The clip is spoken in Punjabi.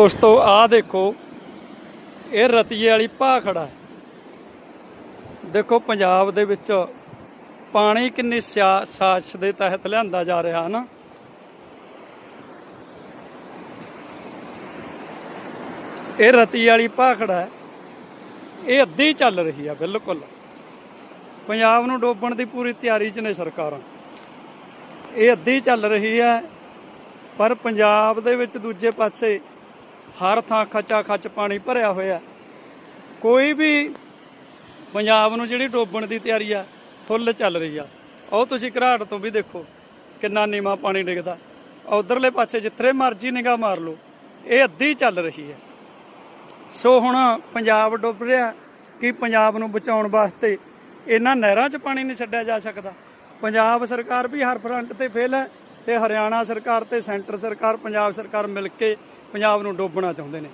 ਦੋਸਤੋ ਆਹ ਦੇਖੋ, ਇਹ ਰਤੀਏ ਵਾਲੀ ਭਾਖੜਾ ਦੇਖੋ, ਪੰਜਾਬ ਦੇ ਵਿੱਚ ਪਾਣੀ ਕਿੰਨੀ ਸਿਆ- ਸਾਜ਼ਿਸ਼ ਦੇ ਤਹਿਤ ਲਿਆਂਦਾ ਜਾ ਰਿਹਾ ਹੈ ਨਾ ਇਹ ਰਤੀ ਵਾਲੀ ਭਾਖੜਾ ਇਹ ਅੱਧੀ ਚੱਲ ਰਹੀ ਆ, ਬਿਲਕੁਲ। ਪੰਜਾਬ ਨੂੰ ਡੋਬਣ ਦੀ ਪੂਰੀ ਤਿਆਰੀ 'ਚ ਨੇ ਸਰਕਾਰਾਂ। ਇਹ ਅੱਧੀ ਚੱਲ ਰਹੀ ਹੈ, ਪਰ ਪੰਜਾਬ ਦੇ ਵਿੱਚ ਦੂਜੇ ਪਾਸੇ ਹਰ ਥਾਂ ਖੱਚਾ ਖੱਚ ਪਾਣੀ ਭਰਿਆ ਹੋਇਆ। ਕੋਈ ਵੀ ਪੰਜਾਬ ਨੂੰ ਜਿਹੜੀ ਡੋਬਣ ਦੀ ਤਿਆਰੀ ਆ, ਫੁੱਲ ਚੱਲ ਰਹੀ ਆ। ਉਹ ਤੁਸੀਂ ਘਰਾਟ ਤੋਂ ਵੀ ਦੇਖੋ ਕਿੰਨਾ ਨੀਵਾਂ ਪਾਣੀ ਡਿੱਗਦਾ। ਉਧਰਲੇ ਪਾਸੇ ਜਿੱਥੇ ਮਰਜ਼ੀ ਨਿਗਾਹ ਮਾਰ ਲਓ, ਇਹ ਅੱਧੀ ਚੱਲ ਰਹੀ ਹੈ। ਸੋ ਹੁਣ ਪੰਜਾਬ ਡੁੱਬ ਰਿਹਾ, ਕਿ ਪੰਜਾਬ ਨੂੰ ਬਚਾਉਣ ਵਾਸਤੇ ਇਹਨਾਂ ਨਹਿਰਾਂ 'ਚ ਪਾਣੀ ਨਹੀਂ ਛੱਡਿਆ ਜਾ ਸਕਦਾ? ਪੰਜਾਬ ਸਰਕਾਰ ਵੀ ਹਰ ਫਰੰਟ ਤੇ ਫੇਲ ਹੈ। ਤੇ ਹਰਿਆਣਾ ਸਰਕਾਰ ਤੇ ਸੈਂਟਰ ਸਰਕਾਰ, ਪੰਜਾਬ ਸਰਕਾਰ ਮਿਲ ਕੇ ਪੰਜਾਬ ਨੂੰ ਡੋਬਣਾ ਚਾਹੁੰਦੇ ਨੇ।